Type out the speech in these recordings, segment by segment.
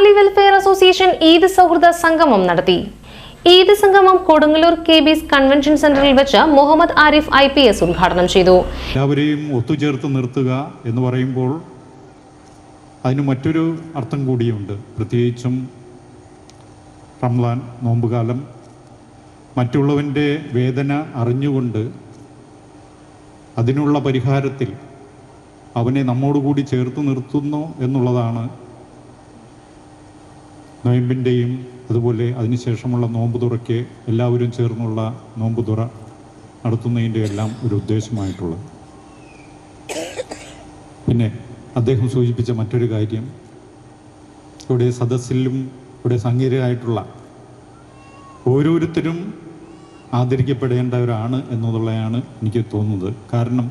Family welfare association Eid സൗഹൃദ സംഗമം നടത്തി ഈദ് സംഗമം കൊടുങ്ങല്ലൂർ കെ ബീസ് കൺവെൻഷൻ സെന്ററിൽ വെച്ച് Muhammad Arif I P S ഉദ്ഘാടനം ചെയ്തു. എല്ലാവരെയും ഒത്തുചേർത്ത് നിർത്തുക എന്ന് പറയുമ്പോൾ അതിന് മറ്റൊരു അർത്ഥം കൂടിയുണ്ട്. പ്രത്യേകിച്ചും റംലാൻ നോമ്പുകാലം. മറ്റുള്ളവന്റെ വേദന അറിഞ്ഞുകൊണ്ട് അതിനുള്ള പരിഹാരത്തിൽ അവനെ നമ്മോടുകൂടി ചേർത്ത് നിർത്തുന്നു എന്നുള്ളതാണ് നോയമ്പിന്റെയും അതുപോലെ അതിനുശേഷമുള്ള നോമ്പ് തുറയ്ക്ക് എല്ലാവരും ചേർന്നുള്ള നോമ്പ് തുറ നടത്തുന്നതിന്റെ എല്ലാം ഒരു ഉദ്ദേശമായിട്ടുള്ളത്. പിന്നെ അദ്ദേഹം സൂചിപ്പിച്ച മറ്റൊരു കാര്യം. ഇവിടെ സദസ്സിലും ഇവിടെ സംഗീതമായിട്ടുള്ള ഓരോരുത്തരും ആദരിക്കപ്പെടേണ്ടവരാണ് എന്നുള്ളതാണ് എനിക്ക് തോന്നുന്നത്. കാരണം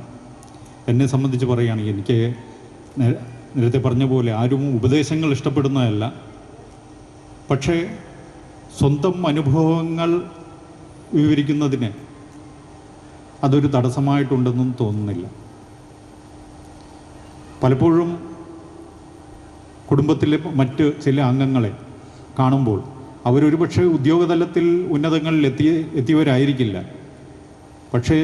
എന്നെ സംബന്ധിച്ച് പറയുകയാണെങ്കിൽ എനിക്ക് നേരത്തെ പറഞ്ഞ പോലെ ആരും ഉപദേശങ്ങൾ ഇഷ്ടപ്പെടുന്നതല്ല. പക്ഷേ സ്വന്തം അനുഭവങ്ങൾ വിവരിക്കുന്നതിന് അതൊരു തടസ്സമായിട്ടുണ്ടെന്നും തോന്നുന്നില്ല. പലപ്പോഴും കുടുംബത്തിലെ മറ്റ് ചില അംഗങ്ങളെ കാണുമ്പോൾ അവരൊരു പക്ഷേ ഉദ്യോഗതലത്തിൽ ഉന്നതങ്ങളിൽ എത്തി എത്തിയവരായിരിക്കില്ല. പക്ഷേ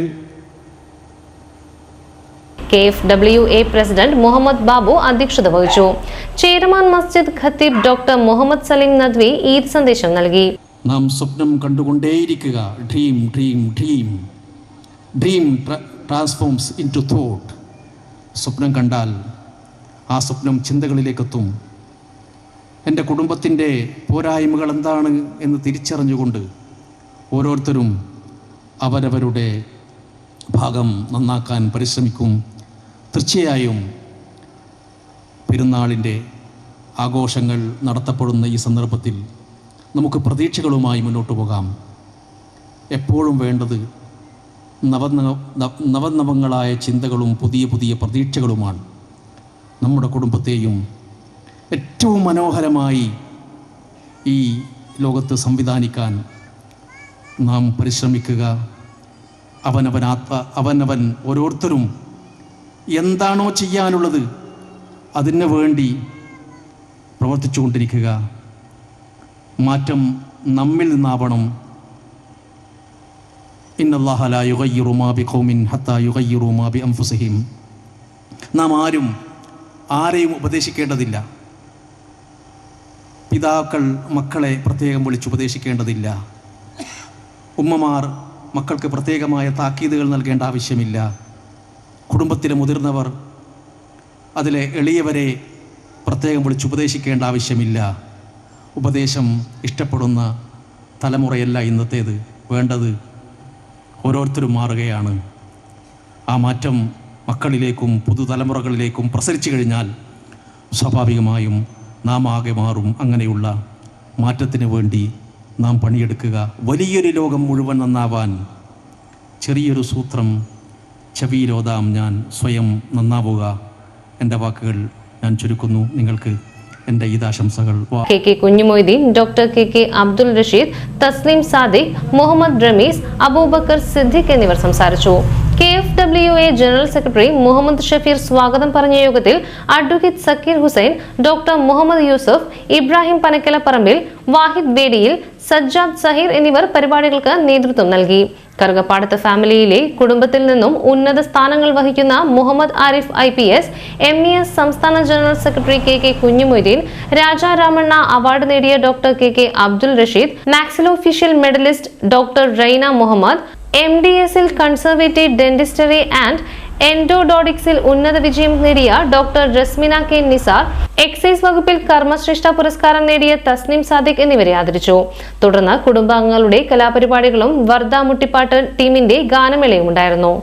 K F W A president Muhammad Babu അധ്യക്ഷത വഹിച്ചു. ചേരമാൻ മസ്ജിദ് ഖത്തീബ് ഡോക്ടർ മുഹമ്മദ് സലീം നദ്വി ഈദ് സന്ദേശം നൽകി. നാം സ്വപ്നം കണ്ടുകൊണ്ടേയിരിക്കുക. Dream dream dream. Dream transforms into thought. സ്വപ്നം കണ്ടാൽ ആ സ്വപ്നം ചിന്തകളിലേക്കെത്തും. എന്റെ കുടുംബത്തിന്റെ പോരായ്മകൾ എന്താണ് എന്ന് തിരിച്ചറിഞ്ഞുകൊണ്ട് ഓരോരുത്തരും അവരവരുടെ ഭാഗം നന്നാക്കാൻ പരിശ്രമിക്കും. തീർച്ചയായും പെരുന്നാളിന്റെ ആഘോഷങ്ങൾ നടത്തപ്പെടുന്ന ഈ സന്ദർഭത്തിൽ നമുക്ക് പ്രതീക്ഷകളുമായി മുന്നോട്ട് പോകാം. എപ്പോഴും വേണ്ടത് നവ- നവനവങ്ങളായ ചിന്തകളും പുതിയ പുതിയ പ്രതീക്ഷകളുമാണ്. നമ്മുടെ കുടുംബത്തെയും ഏറ്റവും മനോഹരമായി ഈ ലോകത്ത് സംവിധാനിക്കാൻ നാം പരിശ്രമിക്കുക. അവനവൻ ആത്മ അവനവൻ ഓരോരുത്തരും എന്താണോ ചെയ്യാനുള്ളത് അതിന് വേണ്ടി പ്രവർത്തിച്ചുകൊണ്ടിരിക്കുക. മാറ്റം നമ്മിൽ നിന്നാവണം. നാം ആരും ആരെയും ഉപദേശിക്കേണ്ടതില്ല. പിതാക്കൾ മക്കളെ പ്രത്യേകം വിളിച്ച് ഉപദേശിക്കേണ്ടതില്ല. ഉമ്മമാർ മക്കൾക്ക് പ്രത്യേകമായ താക്കീതുകൾ നൽകേണ്ട ആവശ്യമില്ല. കുടുംബത്തിലെ മുതിർന്നവർ അതിലെ എളിയവരെ പ്രത്യേകം വിളിച്ച് ഉപദേശിക്കേണ്ട ആവശ്യമില്ല. ഉപദേശം ഇഷ്ടപ്പെടുന്ന തലമുറയല്ല ഇന്നത്തേത് വേണ്ടത് ഓരോരുത്തരും മാറുകയാണ്. ആ മാറ്റം മക്കളിലേക്കും പുതുതലമുറകളിലേക്കും പ്രസരിച്ചു കഴിഞ്ഞാൽ സ്വാഭാവികമായും നാം ആകെ മാറും. അങ്ങനെയുള്ള മാറ്റത്തിന് വേണ്ടി നാം പണിയെടുക്കുക. വലിയൊരു ലോകം മുഴുവൻ നന്നാവാൻ ചെറിയൊരു സൂത്രം ചെവിയിലോതാം ഞാൻ സ്വയം നന്നാവുക. എന്റെ വാക്കുകൾ ഞാൻ ചുരുക്കുന്നു. നിങ്ങൾക്ക് എന്റെ ഈദാശംസകൾ K K Kunjumoideen doctor K K Abdul Rasheed Thasleem Sadiq Muhammad Rameez Abubakar Siddique എന്നിവർ സംസാരിച്ചു. K F W A general secretary Muhammad Shafeer സ്വാഗതം പറഞ്ഞ യോഗത്തിൽ അഡ്വക്കേറ്റ് സക്കീർ ഹുസൈൻ ഡോക്ടർ മുഹമ്മദ് യൂസഫ് ഇബ്രാഹിം പനക്കലപ്പറമ്പിൽ വാഹിദ് ബേഡിയിൽ സജ്ജാദ് സഹീർ എന്നിവർ പരിപാടികൾക്ക് നേതൃത്വം നൽകി. കറുകപ്പാടത്ത് ഫാമിലിയിലെ കുടുംബത്തിൽ നിന്നും ഉന്നത സ്ഥാനങ്ങൾ വഹിക്കുന്ന Muhammad Arif I P S M E S സംസ്ഥാന general secretary K K Kunjumoideen Raja Ramanna award നേടിയ doctor K K Abdul Rasheed maxillofacial medalist doctor Raina Muhammad M D എസിൽ കൺസർവേറ്റീവ് ഡെന്റിസ്റ്ററി ആൻഡ് എൻഡോഡോഡിക്സിൽ ഉന്നത വിജയം നേടിയ doctor Rasmina K Nisar excise വകുപ്പിൽ കർമ്മശ്രേഷ്ഠ പുരസ്കാരം നേടിയ തസ്നിം സാദിഖ് എന്നിവരെ ആദരിച്ചു. തുടർന്ന് കുടുംബാംഗങ്ങളുടെ കലാപരിപാടികളും വർദ്ധ മുട്ടിപ്പാട്ട് ടീമിന്റെ ഗാനമേളയും ഉണ്ടായിരുന്നു.